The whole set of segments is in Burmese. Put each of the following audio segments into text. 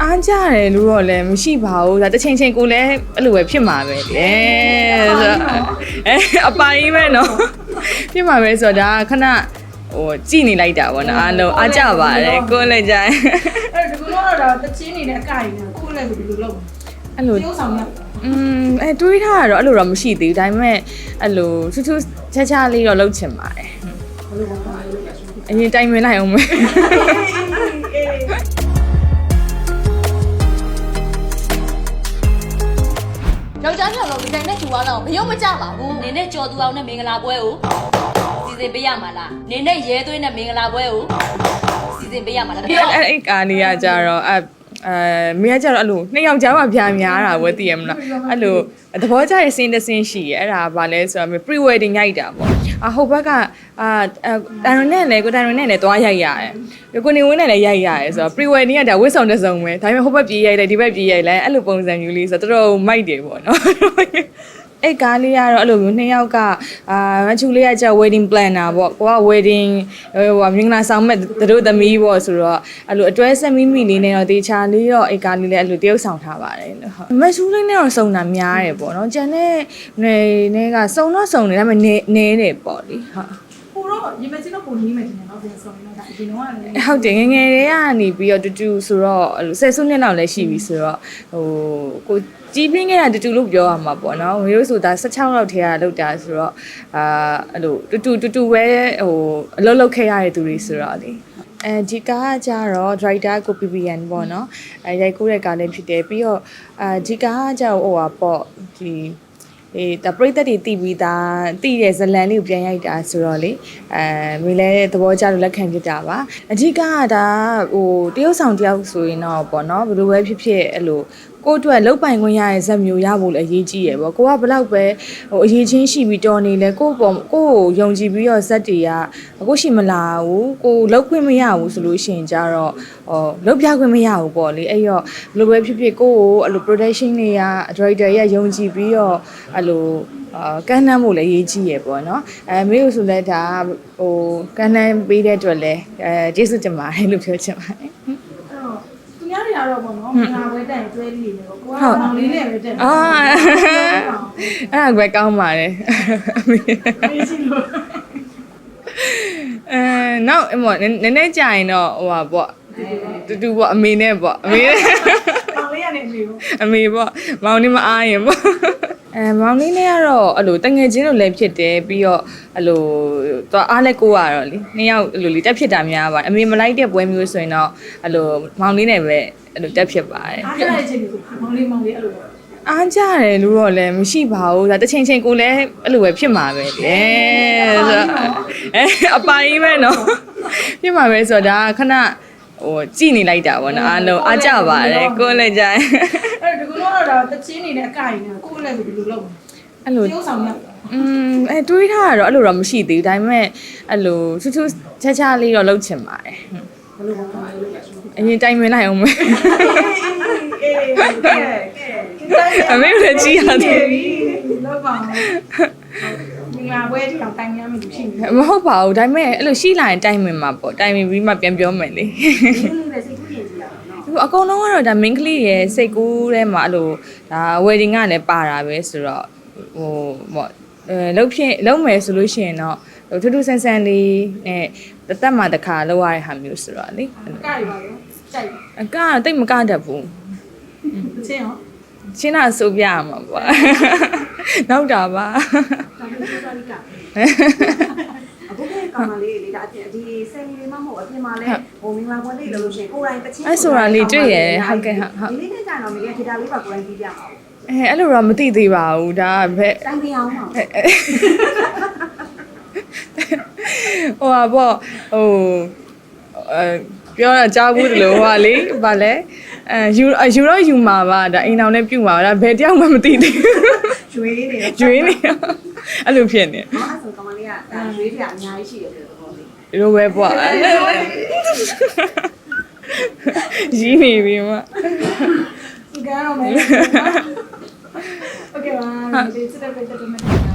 အားကြတယ်လို့တော့လည်းမရှိပါဘူးဒါတစ်ချိန်ချိန်ကိုလည်းအဲ့လိုပဲဖြစ်မှာပဲလေဆိုတော့အဲအပိုင်းပဲနော်ဖြစ်မှာပဲဆိုတော့ဒါခဏဟိုကြည်နေလိုက်တာပေါ့နော်အားလုံးအားကြပါတယ်ကိုယ်လည်းကြိုင်အဲ့ဒါကတော့တော့တချင်းနေနဲ့အကင်နဲ့ကိုယ်လည်းဘယ်လိုလုပ်အဲ့လိုလဲကျိုးဆောင်ရอืมအဲတွေးထားတာတော့အဲ့လိုတော့မရှိသေးဘူးဒါပေမဲ့အဲ့လိုထူးထူးခြားခြားလေးတော့လုပ်ချင်ပါတယ်ဘယ်လိုပါလဲလို့ပြောဆိုအရင်တိုင်ဝင်လိုက်အောင်မယ်ယော တော့ဒီတိုင်းနဲ့ကျူသွားတော့မရုံမကြပါဘူးနင်းနဲ့ကြော်သူအောင်နဲ့မင်္ဂလာပွဲကိုစီစဉ်ပေးရမှာလားနင်းနဲ့ရဲသွင်းနဲ့မင်္ဂလာပွဲကိုစီစဉ်ပေးရမှာလားပြောအဲ့အဲ့ကာနေရကြတော့အဲ အဲမိကကြတော့အဲ့လိုနှစ်ယောက်ကြားမှာပြာများတာဝယ်တည်ရမလားအဲ့လိုသဘောကျတဲ့စင်းတစ်စင်းရှိရအဲ့ဒါဗာလဲဆိုတော့ pre wedding ရိုက်တာပေါ့အဟိုဘက်ကအာတိုင်ရွန်နဲ့လည်းကိုတိုင်ရွန်နဲ့လည်းသွားရိုက်ရတယ်ကိုနေဝင်းနဲ့လည်းရိုက်ရတယ်ဆိုတော့ pre wedding ကဒါဝစ်ဆောင်တစ်စုံပဲဒါပေမဲ့ဟိုဘက်ပြေးရိုက်တယ်ဒီဘက်ပြေးရိုက်လဲအဲ့လိုပုံစံမျိုးလေးဆိုတော့တော်တော်မိုက်တယ်ပေါ့နော် အဲ့ကားလေးကတော့အဲ့လိုမျိုးနှစ်ယောက်ကအာမချူလေးကကျ wedding planner ပေါ့ကိုက wedding ဟိုဟာမင်္ဂလာဆောင်မဲ့သူတို့သမီးပေါ့ဆိုတော့အဲ့လိုအတွဲဆက်မိမိလေးနဲ့တော့တေချာလေးတော့အဲ့ကားလေးလည်းအဲ့လိုတရုပ်ဆောင်ထားပါတယ်လို့ဟုတ်မချူလေးနဲ့တော့စုံတာများတယ်ပေါ့နော်ကျန်တဲ့နေနေကစုံတော့စုံတယ်ဒါပေမဲ့နေနေတယ်ပေါ့လေဟုတ်ကို တော့ရေမချင်းတော့ကိုနီးမယ်တင်တော့ပြန်ဆောင်နေတာအရင်တော့လည်းဟုတ်တယ်ငယ်ငယ်လေးကနေပြီးတော့တူတူဆိုတော့အဲ့လိုဆယ်စုနှစ်လောက်လည်းရှိပြီဆိုတော့ဟိုကိုကြီးပြင်းခဲ့တာတူတူလို့ပြောရမှာပေါ့နော်မရိုးဆိုတာ16လောက်ထဲကလောက်တာဆိုတော့အာအဲ့လိုတူတူတူတူပဲဟိုအလုပ်လုပ်ခဲ့ရတဲ့သူတွေဆိုတော့လေအဲဒီကားကကြတော့ driver ကို PPN ပေါ့နော်အဲရိုက်ကူးတဲ့ကားလေးဖြစ်တယ်ပြီးတော့အာဒီကားကကြတော့ဟိုပါပေါ့ဒီ အေးဒါပရိသတ်တွေတည်ပြီးသားတည်တဲ့ဇလန်လေးကိုပြန်ရိုက်တာဆိုတော့လေအဲမိလဲသဘောကျလို့လက်ခံဖြစ်တာပါအဓိကကဒါဟိုတရုတ်ဆောင်တယောက်ဆိုရင်တော့ပေါ့နော်ဘယ်လိုပဲဖြစ်ဖြစ်အဲ့လို ကိုယ့်အတွက်လုတ်ပိုင်ခွင့်ရတဲ့ဇက်မျိုးရဖို့လည်းအရေးကြီးရယ်ပေါ့ကိုကဘလောက်ပဲဟိုအရေးချင်းရှိပြီးတော်နေလဲကိုယ့်ပေါ်ကိုယ့်ကိုယုံကြည်ပြီးတော့ဇက်တွေကကိုရှိမလာဘူးကိုလုတ်ခွင့်မရဘူးဆိုလို့ရှိရင်ကြတော့ဟောလုတ်ပြခွင့်မရဘူးပေါ့လေအဲ့တော့ဘယ်လိုပဲဖြစ်ဖြစ်ကိုယ့်ကိုအဲ့လို production တွေက director ရယုံကြည်ပြီးတော့အဲ့လိုအာကန်းနှမ်းဖို့လည်းရေးကြည့်ရပေါ့နော်အဲမေကိုဆိုလဲဒါဟိုကန်းနှမ်းပေးတဲ့အတွက်လည်းအဲကျေးဇူးတင်ပါတယ်လို့ပြောချင်ပါတယ်အဲ့တော့သူများ တွေကတော့ပေါ့နော်မင်္ဂလာပွဲတက်ရင်တွဲလေးတွေပေါ့ကိုကမောင်လေးနဲ့ပဲတက်အာအဲ့ဒါကွယ်ကောင်းပါတယ်အေးရှိလို့အဲနောက်အမောနည်းနည်းကြာရင်တော့ဟိုပါပေါ့တူတူပေါ့အမေနဲ့ပေါ့အမေနဲ့မောင်လေးကနေအမေကိုအမေပေါ့မောင်နေမအားရင်ပေါ့ အဲမောင်လေးနဲ့ကတော့အဲ့လိုတငယ်ချင်းလိုလည်းဖြစ်တယ်ပြီးတော့အဲ့လိုသွားအားလက်ကိုရတော့လေနှစ်ယောက်အဲ့လိုလေတက်ဖြစ်တာများပါတယ်အမေမလိုက်တဲ့ပွဲမျိုးဆိုရင်တော့အဲ့လိုမောင်လေးနဲ့ပဲအဲ့လိုတက်ဖြစ်ပါတယ်အားရတဲ့ချိန်ကိုမောင်လေးမောင်လေးအဲ့လိုပေါ့အားကြတယ်လို့တော့လည်းမရှိပါဘူးဒါတစ်ချိန်ချိန်ကိုလည်းအဲ့လိုပဲဖြစ်မှာပဲလေဆိုတော့အဲအပိုင်းပဲနော်ဖြစ်မှာပဲဆိုတော့ဒါခဏ ဟိုကြည်နေလိုက်တာပေါ့နော်အားလုံးအားကြပါတယ်ကိုယ်လည်းကြိုင်အဲ့ဒါကတော့တချင်းနေနဲ့အကင်နဲ့ကိုယ်လည်းဘယ်လိုလုပ်အဲ့လိုကျိုးဆောင်ရอืมအဲတွေးထားတာတော့အဲ့လိုတော့မရှိသေးဘူးဒါပေမဲ့အဲ့လိုထူးထူးခြားခြားလေးတော့လုပ်ချင်ပါတယ်ဘယ်လိုပါလဲလို့ပြောဆိုအရင်တိုင်ဝင်လိုက်အောင်မယ်အေးကဲကဲအမေလည်းကြည်ရတယ်လောက်ပါ မင်္ဂလာပွဲဒီအောင်တိုင်ရမယ်လို့ရှိနေတယ်မဟုတ်ပါဘူးဒါပေမဲ့အဲ့လိုရှိလာရင်တိုင်ဝင်မှာပေါ့တိုင်ဝင်ပြီးမှပြန်ပြောမယ်လေဒီလိုပဲစိတ်ကူးရင်ကြည့်ရအောင်နော်သူအကုန်လုံးကတော့ဒါ main ကလေးရဲ့စိတ်ကူးထဲမှာအဲ့လိုဒါ wedding ကလည်းပါတာပဲဆိုတော့ဟိုပေါ့အဲလုံးဖြစ်လုံးမယ်ဆိုလို့ရှိရင်တော့ဟိုထူးထူးဆန်းဆန်းလေးနဲ့တသက်မှတစ်ခါလောက်ရတဲ့ဟာမျိုးဆိုတော့လေအဲ့လိုကရပါရောကြိုက်အကတိတ်မကတတ်ဘူးချင်းရောရှင်းတာဆိုပြရမှာပေါ့ နောက်တာပါဒါပေမဲ့ဆိုတော့ကအခုကကောင်မလေးလေဒါအပြင်ဒီဆယ်မီလေးမမဟုတ်အပြင်မှာလဲဟိုမင်္ဂလာပွဲလေးလို့လို့ရှိရင်ကိုယ်တိုင်တချင်းဒီလေးနဲ့ကြာတော့မိလေးထေတာလေးပါကိုယ်တိုင်ပြီးပြမှာအဲအဲ့လိုတော့မသိသေးပါဘူးဒါဘက်တိုင်ပြအောင်ပါဟိုဟာပေါ့ဟိုအဲပြောတာကြားဘူးတလို့ဟိုဟာလေဗာလဲအဲယူယူတော့ယူမှာပါဒါအိမ်အောင်လည်းပြုတ်မှာပါဒါဘယ်တယောက်မှမသိသေးဘူး ကျွေးနေတယ် ကျွေးနေအဲ့လိုဖြစ်နေ နော်အဲ့ဆိုကောင်မလေးကဒါကျွေးတယ်အများကြီးရှိတယ်ဆိုတော့လေ ဒီလိုပဲပေါ့ရီးနေပြီမ သူကတော့မယ်โอเคပါဒီစစ်တဲ့ပြတ်တဲ့မဲ့တာပြောပြပါချ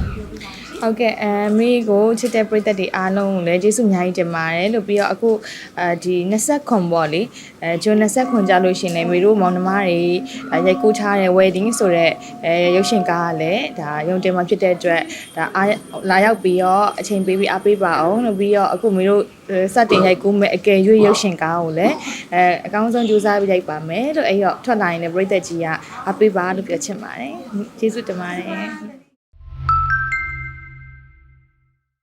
ဟုတ်ကဲ့အဲမိကိုချစ်တဲ့ပရိသတ်တွေအားလုံးကိုလည်းကျေးဇူးအများကြီးတင်ပါတယ်လို့ပြီးတော့အခုအဲဒီ20ခွန်ပေါ့လေအဲဂျွန်20ခွန်ကြလို့ရှရင်လည်းမိတို့မောင်နှမတွေအဲရိုက်ကူးထားတဲ့ wedding ဆိုတော့အဲရုပ်ရှင်ကားကလည်းဒါရုံတင်မှာဖြစ်တဲ့အတွက်ဒါအားလာရောက်ပြီးတော့အချိန်ပေးပြီးအားပေးပါအောင်လို့ပြီးတော့အခုမိတို့စတင်ရိုက်ကူးမဲ့အကယ်၍ရုပ်ရှင်ကားကိုလည်းအဲအကောင်းဆုံးကြိုးစားပြီးရိုက်ပါမယ်လို့အဲ့တော့ထွက်လာရင်လည်းပရိသတ်ကြီးကအားပေးပါလို့ပြောချင်ပါတယ်ကျေးဇူးတင်ပါတယ်